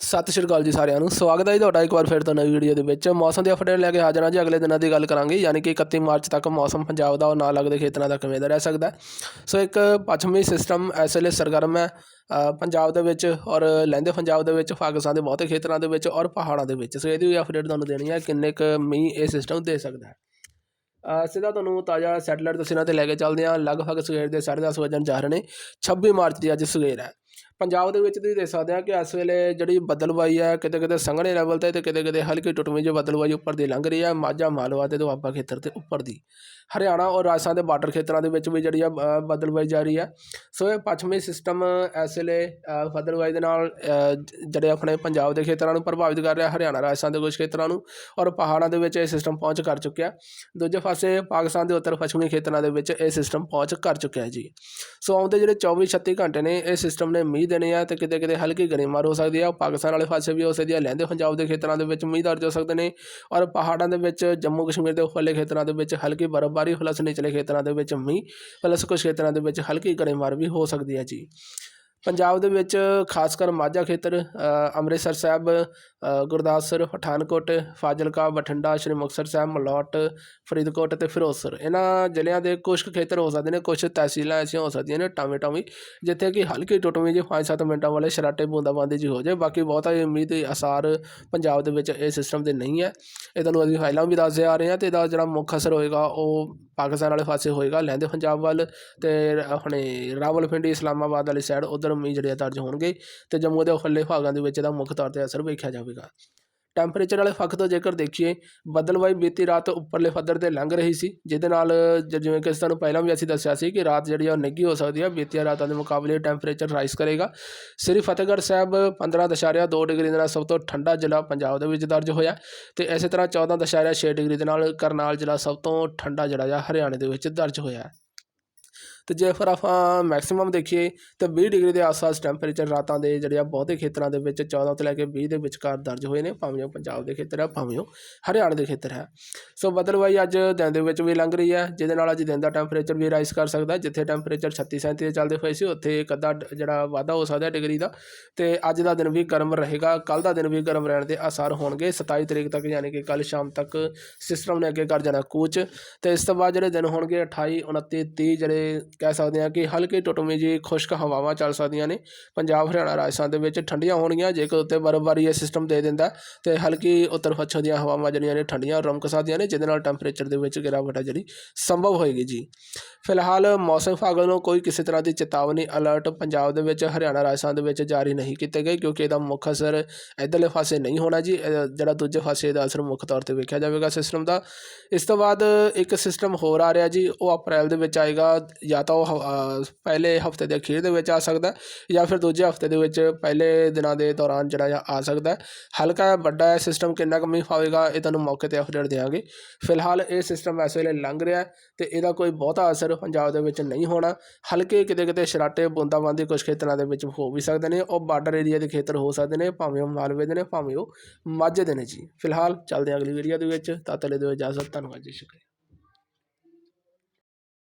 ਸਤਿ ਸ਼੍ਰੀ ਅਕਾਲ ਜੀ ਸਾਰਿਆਂ ਨੂੰ। ਸਵਾਗਤ ਹੈ ਜੀ ਤੁਹਾਡਾ ਇੱਕ ਵਾਰ ਫਿਰ ਤੋਂ ਨਵੀਂ ਵੀਡੀਓ ਦੇ ਵਿੱਚ। ਮੌਸਮ ਦੀ ਅਪਡੇਟ ਲੈ ਕੇ ਹਾਜ਼ਰ ਹਾਂ ਜੀ। ਅਗਲੇ ਦਿਨਾਂ ਦੀ ਗੱਲ ਕਰਾਂਗੇ। ਯਾਨੀ ਕਿ 31 ਮਾਰਚ ਤੱਕ ਮੌਸਮ ਪੰਜਾਬ ਦਾ ਔਰ ਨਾਲ ਲੱਗਦੇ ਖੇਤਰਾਂ ਦਾ ਕਿਵੇਂ ਦਾ ਰਹਿ ਸਕਦਾ ਸੋ ਇੱਕ ਪੱਛਮੀ ਸਿਸਟਮ ਇਸ ਵੇਲੇ ਸਰਗਰਮ ਹੈ। ਪੰਜਾਬ ਦੇ ਵਿੱਚ ਔਰ ਲਹਿੰਦੇ ਪੰਜਾਬ ਦੇ ਵਿੱਚ ਪਾਕਿਸਤਾਨ ਦੇ ਬਹੁਤੇ ਖੇਤਰਾਂ ਦੇ ਵਿੱਚ ਔਰ ਪਹਾੜਾਂ ਦੇ ਵਿੱਚ। ਸੋ ਇਹਦੀ ਵੀ ਅਪਡੇਟ ਤੁਹਾਨੂੰ ਦੇਣੀ ਹੈ ਕਿੰਨੇ ਕੁ ਮੀਂਹ ਇਹ ਸਿਸਟਮ ਦੇ ਸਕਦਾ ਹੈ। ਸਿੱਧਾ ਤੁਹਾਨੂੰ ਤਾਜ਼ਾ ਸੈਟਲਾਈਟ ਤਸਵੀਰਾਂ ਤੇ ਲੈ ਕੇ ਚੱਲਦੇ ਹਾਂ। ਲਗਭਗ ਸਵੇਰ ਦੇ 10:30 ਵਜਣ ਜਾ ਰਹੇ ਨੇ। 26 ਮਾਰਚ ਦੀ ਅੱਜ ਸਵੇਰ ਹੈ। ਪੰਜਾਬ ਦੇ ਵਿੱਚ ਤੁਸੀਂ ਦੇਖ ਸਕਦੇ ਆ ਕਿ ਇਸ ਵੇਲੇ ਜਿਹੜੀ ਬਦਲਵਾਈ ਹੈ ਕਿਤੇ ਕਿਤੇ ਸੰਘਣੇ ਲੈਵਲ ਤੇ ਤੇ ਕਿਤੇ ਕਿਤੇ ਹਲਕੀ ਟੁੱਟਵੀਂ ਜਿਹੀ ਬਦਲਵਾਈ ਉੱਪਰ ਦੀ ਲੰਘ ਰਹੀ ਹੈ ਮਾਝਾ ਮਾਲਵਾ ਤੇ ਦੁਆਬਾ ਖੇਤਰ ਤੇ ਉੱਪਰ ਦੀ। ਹਰਿਆਣਾ ਔਰ ਰਾਜਸਥਾਨ ਦੇ ਬਾਰਡਰ ਖੇਤਰਾਂ ਦੇ ਵਿੱਚ ਵੀ ਜਿਹੜੀ ਆ ਅ, ਬੱਦਲਬਾਈ ਜਾਰੀ ਹੈ ਸੋ ਇਹ ਪੱਛਮੀ ਸਿਸਟਮ ਇਸ ਵੇਲੇ ਅ, ਬੱਦਲਬਾਈ ਦੇ ਨਾਲ ਅ, ਜ- ਜਿਹੜੇ ਆਪਣੇ ਪੰਜਾਬ ਦੇ ਖੇਤਰਾਂ ਨੂੰ ਪ੍ਰਭਾਵਿਤ ਕਰ ਰਿਹਾ ਹਰਿਆਣਾ ਰਾਜਸਥਾਨ ਦੇ ਕੁਝ ਖੇਤਰਾਂ ਨੂੰ ਔਰ ਪਹਾੜਾਂ ਦੇ ਵਿੱਚ ਇਹ ਸਿਸਟਮ ਪਹੁੰਚ ਕਰ ਚੁੱਕਿਆ। ਦੂਜੇ ਪਾਸੇ ਪਾਕਿਸਤਾਨ ਦੇ ਉੱਤਰ ਪੱਛਮੀ ਖੇਤਰਾਂ ਦੇ ਵਿੱਚ ਇਹ ਸਿਸਟਮ ਪਹੁੰਚ ਕਰ ਚੁੱਕਿਆ ਹੈ ਜੀ। ਸੋ ਆਉਂਦੇ ਜਿਹੜੇ 24 36 ਘੰਟੇ ਨੇ ਇਹ ਸਿਸਟਮ ਨੇ ਮੀਂਹ ਦੇਣੇ ਆ ਤੇ ਕਿਤੇ ਕਿਤੇ ਹਲਕੀ ਗਰੇਮਾਰ ਹੋ ਸਕਦੀ ਆ। ਪਾਕਿਸਤਾਨ ਵਾਲੇ ਪਾਸੇ ਵੀ ਹੋ ਸਕਦੀ ਆ। ਲਹਿੰਦੇ ਪੰਜਾਬ ਦੇ ਖੇਤਰਾਂ ਦੇ ਵਿੱਚ ਮੀਂਹ ਦਰਜ ਹੋ ਸਕਦੇ ਨੇ ਔਰ ਪਹਾੜਾਂ ਦੇ ਵਿੱਚ ਜੰਮੂ ਕਸ਼ਮੀਰ ਦੇ ਉੱਪਰਲੇ ਖੇਤਰਾਂ ਦੇ ਵਿੱਚ ਹਲਕੀ ਬਰਫ਼ਬਾਰੀ ਪਲੱਸ ਨਿਚਲੇ ਖੇਤਰਾਂ ਦੇ ਵਿੱਚ ਮੀਂਹ ਪਲੱਸ ਕੁਝ ਖੇਤਰਾਂ ਦੇ ਵਿੱਚ ਹਲਕੀ ਗਰੇਮਾਰ ਵੀ ਹੋ ਸਕਦੀ ਹੈ ਜੀ। ਪੰਜਾਬ ਦੇ ਵਿੱਚ ਖਾਸ ਕਰ ਮਾਝਾ ਖੇਤਰ ਅੰਮ੍ਰਿਤਸਰ ਸਾਹਿਬ ਅ, ਗੁਰਦਾਸਪੁਰ ਪਠਾਨਕੋਟ ਫਾਜ਼ਿਲਕਾ ਬਠਿੰਡਾ ਸ਼੍ਰੀ ਮੁਕਤਸਰ ਸਾਹਿਬ ਮਲੌਟ ਫਰੀਦਕੋਟ ਅਤੇ ਫਿਰੋਜ਼ਪੁਰ। ਇਹਨਾਂ ਜ਼ਿਲ੍ਹਿਆਂ ਦੇ ਕੁਝ ਕੁ ਖੇਤਰ ਹੋ ਸਕਦੇ ਨੇ ਕੁਝ ਤਹਿਸੀਲਾਂ ਐਸੀਆਂ ਹੋ ਸਕਦੀਆਂ ਨੇ ਟਾਵੇਂ ਟਾਵੇਂ ਜਿੱਥੇ ਕਿ ਹਲਕੀ ਟੁੱਟਵੀਂ ਜਿਹੀ 5-7 ਮਿੰਟਾਂ ਵਾਲੇ ਸ਼ਰਾਟੇ ਬੂੰਦਾਬਾਂਦੀ ਜੀ ਹੋ ਜਾਏ। ਬਾਕੀ ਬਹੁਤਾ ਹੀ ਉਮੀਦ ਦੇ ਅਸਾਰ ਪੰਜਾਬ ਦੇ ਵਿੱਚ ਇਹ ਸਿਸਟਮ ਦੇ ਨਹੀਂ ਹੈ। ਇਹ ਤੁਹਾਨੂੰ ਅਸੀਂ ਫਾਈਲਾਂ ਵੀ ਦੱਸਦੇ ਆ ਰਹੇ ਹਾਂ ਤੇ ਇਹਦਾ ਜਿਹੜਾ ਮੁੱਖ ਅਸਰ ਹੋਏਗਾ ਉਹ ਪਾਕਿਸਤਾਨ ਵਾਲੇ ਪਾਸੇ ਹੋਏਗਾ, ਲਹਿੰਦੇ ਪੰਜਾਬ ਵੱਲ ਤੇ ਆਪਣੇ ਰਾਵਲਪਿੰਡੀ, ਇਸਲਾਮਾਬਾਦ ਵਾਲੀ ਸਾਈਡ ਉਧਰ ਮੀਂਹ ਜਿਹੜੇ ਦਰਜ ਹੋਣਗੇ ਤੇ ਜੰਮੂ ਦੇ ਉਖੱਲੇ ਭਾਗਾਂ ਦੇ ਵਿੱਚ ਇਹਦਾ ਮੁੱਖ ਤੌਰ ਤੇ ਅਸਰ ਵੇਖਿਆ ਜਾਵੇਗਾ। ਟੈਂਪਰੇਚਰ ਵਾਲੇ ਪੱਖ ਤੋਂ ਜੇਕਰ ਦੇਖੀਏ ਬੱਦਲਵਾਈ ਬੀਤੀ ਰਾਤ ਉੱਪਰਲੇ ਪੱਧਰ ਤੇ ਲੰਘ ਰਹੀ ਸੀ, ਜਿਹਦੇ ਨਾਲ ਜ- ਜਿਵੇਂ ਕਿ ਤੁਹਾਨੂੰ ਪਹਿਲਾਂ ਵੀ ਅਸੀਂ ਦੱਸਿਆ ਸੀ ਕਿ ਰਾਤ ਜਿਹੜੀ ਆ ਉਹ ਨਿੱਘੀ ਹੋ ਸਕਦੀ ਹੈ ਬੀਤੀਆਂ ਰਾਤਾਂ ਦੇ ਮੁਕਾਬਲੇ ਟੈਂਪਰੇਚਰ ਰਾਈਜ਼ ਕਰੇਗਾ ਸ੍ਰੀ ਫਤਿਹਗੜ੍ਹ ਸਾਹਿਬ 15.2 ਡਿਗਰੀ ਦੇ ਨਾਲ ਸਭ ਤੋਂ ਠੰਡਾ ਜ਼ਿਲ੍ਹਾ ਪੰਜਾਬ ਦੇ ਵਿੱਚ ਦਰਜ ਹੋਇਆ ਤੇ ਇਸੇ ਤਰ੍ਹਾਂ 14.6 ਡਿਗਰੀ ਦੇ ਨਾਲ ਕਰਨਾਲ ਜ਼ਿਲ੍ਹਾ ਸਭ ਤੋਂ ਠੰਡਾ ਜਿਹੜਾ ਆ, ਹਰਿਆਣੇ ਦੇ ਵਿੱਚ ਦਰਜ ਹੋਇਆ ਹੈ। ਤੇ ਜੇ ਫਿਰ ਆਪਾਂ ਮੈਕਸਿਮਮ ਦੇਖੀਏ ਤਾਂ 20 ਡਿਗਰੀ ਦੇ ਆਸ-ਪਾਸ ਟੈਂਪਰੇਚਰ ਰਾਤਾਂ ਦੇ ਜਿਹੜੇ ਆ ਬਹੁਤੇ ਖੇਤਰਾਂ ਦੇ ਵਿੱਚ 14 ਤੋਂ ਲੈ ਕੇ 20 ਦੇ ਵਿਚਕਾਰ ਦਰਜ ਹੋਏ ਨੇ, ਭਾਵੇਂ ਉਹ ਪੰਜਾਬ ਦੇ ਖੇਤਰ ਆ ਭਾਵੇਂ ਉਹ ਹਰਿਆਣਾ ਦੇ ਖੇਤਰ ਹੈ। ਸੋ ਬਦਲਵਾਈ ਅੱਜ ਦਿਨ ਦੇ ਵਿੱਚ ਵੀ ਲੰਘ ਰਹੀ ਹੈ, ਜਿਹਦੇ ਨਾਲ ਅੱਜ ਦਿਨ ਦਾ ਟੈਂਪਰੇਚਰ ਵੀ ਰਾਈਜ਼ ਕਰ ਸਕਦਾ ਜਿੱਥੇ ਟੈਂਪਰੇਚਰ 36 37 ਦੇ ਚੱਲਦੇ ਹੋਏ ਸੀ, ਉੱਥੇ ਇੱਕ ਅੱਧਾ ਡ- ਜਿਹੜਾ ਵਾਧਾ ਹੋ ਸਕਦਾ ਡਿਗਰੀ ਦਾ। ਤੇ ਅੱਜ ਦਾ ਦਿਨ ਵੀ ਗਰਮ ਰਹੇਗਾ ਕੱਲ ਦਾ ਦਿਨ ਵੀ ਗਰਮ ਰਹਿਣ ਦੇ ਆਸਾਰ ਹੋਣਗੇ। 27 ਤਰੀਕ ਤੱਕ ਯਾਨੀ ਕਿ ਕੱਲ ਸ਼ਾਮ ਤੱਕ ਸਿਸਟਮ ਨੇ ਅੱਗੇ ਕਰ ਜਾਣਾ ਕੂਚ। ਤੇ ਇਸ ਤੋਂ ਬਾਅਦ ਜਿਹੜੇ ਦਿਨ ਹੋਣਗੇ 28 29 30 ਜਿਹੜੇ ਕਹਿ ਸਕਦੇ ਹਾਂ ਕਿ ਹਲਕੀ ਟੁੱਟਵੀਂ ਜੀ ਖੁਸ਼ਕ ਹਵਾਵਾਂ ਚੱਲ ਸਕਦੀਆਂ ਨੇ। ਪੰਜਾਬ, ਹਰਿਆਣਾ, ਰਾਜਸਥਾਨ ਦੇ ਵਿੱਚ ਠੰਡੀਆਂ ਹੋਣਗੀਆਂ, ਜੇਕਰ ਉੱਤੇ ਬਰਫ਼ਬਾਰੀ ਇਹ ਸਿਸਟਮ ਦੇ ਦਿੰਦਾ ਤੇ ਹਲਕੀ ਉੱਤਰ ਪੱਛਮ ਦੀਆਂ ਹਵਾਵਾਂ ਜਿਹੜੀਆਂ ਨੇ ਠੰਡੀਆਂ ਰਮਕ ਸਕਦੀਆਂ ਨੇ, ਜਿਹਦੇ ਨਾਲ ਟੈਂਪਰੇਚਰ ਦੇ ਵਿੱਚ ਗਿਰਾਵਟ ਆ ਜਿਹੜੀ ਸੰਭਵ ਹੋਏਗੀ ਜੀ। ਫਿਲਹਾਲ ਮੌਸਮ ਵਿਭਾਗ ਵੱਲੋਂ ਕੋਈ ਕਿਸੇ ਤਰ੍ਹਾਂ ਦੀ ਚੇਤਾਵਨੀ ਅਲਰਟ ਪੰਜਾਬ ਦੇ ਵਿੱਚ, ਹਰਿਆਣਾ, ਰਾਜਸਥਾਨ ਦੇ ਵਿੱਚ ਜਾਰੀ ਨਹੀਂ ਕੀਤੇ ਗਏ, ਕਿਉਂਕਿ ਇਹਦਾ ਮੁੱਖ ਅਸਰ ਇੱਧਰਲੇ ਪਾਸੇ ਨਹੀਂ ਹੋਣਾ ਜੀ ਜਿਹੜਾ ਦੂਜੇ ਪਾਸੇ ਦਾ ਅਸਰ ਮੁੱਖ ਤੌਰ ਤੇ ਵੇਖਿਆ ਜਾਵੇਗਾ ਸਿਸਟਮ ਦਾ। ਇਸ ਤੋਂ ਬਾਅਦ ਇੱਕ ਸਿਸਟਮ ਹੋਰ ਆ ਰਿਹਾ ਜੀ, ਉਹ ਅਪ੍ਰੈਲ ਦੇ ਵਿੱਚ ਆਏਗਾ, ਜਾਂ ਤਾਂ ਉਹ ਹ- ਪਹਿਲੇ ਹਫ਼ਤੇ ਦੇ ਅਖੀਰ ਦੇ ਵਿੱਚ ਆ ਸਕਦਾ ਜਾਂ ਫਿਰ ਦੂਜੇ ਹਫ਼ਤੇ ਦੇ ਵਿੱਚ ਪਹਿਲੇ ਦਿਨਾਂ ਦੇ ਦੌਰਾਨ ਜਿਹੜਾ ਆ ਸਕਦਾ ਹਲਕਾ ਵੱਡਾ ਸਿਸਟਮ ਕਿੰਨਾ ਕੁ ਮੀਂਹ ਪਾਵੇਗਾ ਇਹ ਤੁਹਾਨੂੰ ਮੌਕੇ ਤੇ ਅਪਡੇਟ ਦੇਵਾਂਗੇ ਫਿਲਹਾਲ ਇਹ ਸਿਸਟਮ ਇਸ ਵੇਲੇ ਲੰਘ ਰਿਹਾ ਹੈ ਤੇ ਇਹਦਾ ਕੋਈ ਬਹੁਤਾ ਅਸਰ ਪੰਜਾਬ ਦੇ ਵਿੱਚ ਨਹੀਂ ਹੋਣਾ। ਹਲਕੇ ਕਿਤੇ ਕਿਤੇ ਸ਼ਰਾਟੇ, ਬੂੰਦਾਬਾਂਦੀ ਕੁਝ ਖੇਤਰਾਂ ਦੇ ਵਿੱਚ ਹੋ ਵੀ ਸਕਦੇ ਨੇ। ਉਹ ਬਾਰਡਰ ਏਰੀਆ ਦੇ ਖੇਤਰ ਹੋ ਸਕਦੇ ਨੇ, ਭਾਵੇਂ ਉਹ ਮਾਲਵੇ ਦੇ ਨੇ, ਭਾਵੇਂ ਉਹ ਮਾਝੇ ਦੇ ਨੇ ਜੀ। ਫਿਲਹਾਲ ਚੱਲਦੇ ਹਾਂ ਅਗਲੀ ਵੀਡੀਓ ਦੇ ਵਿੱਚ। ਤਦ ਤੱਕ ਲਈ ਦਿਓ ਇਜਾਜ਼ਤ। ਧੰਨਵਾਦ ਜੀ, ਸ਼ੁਕਰੀਆ।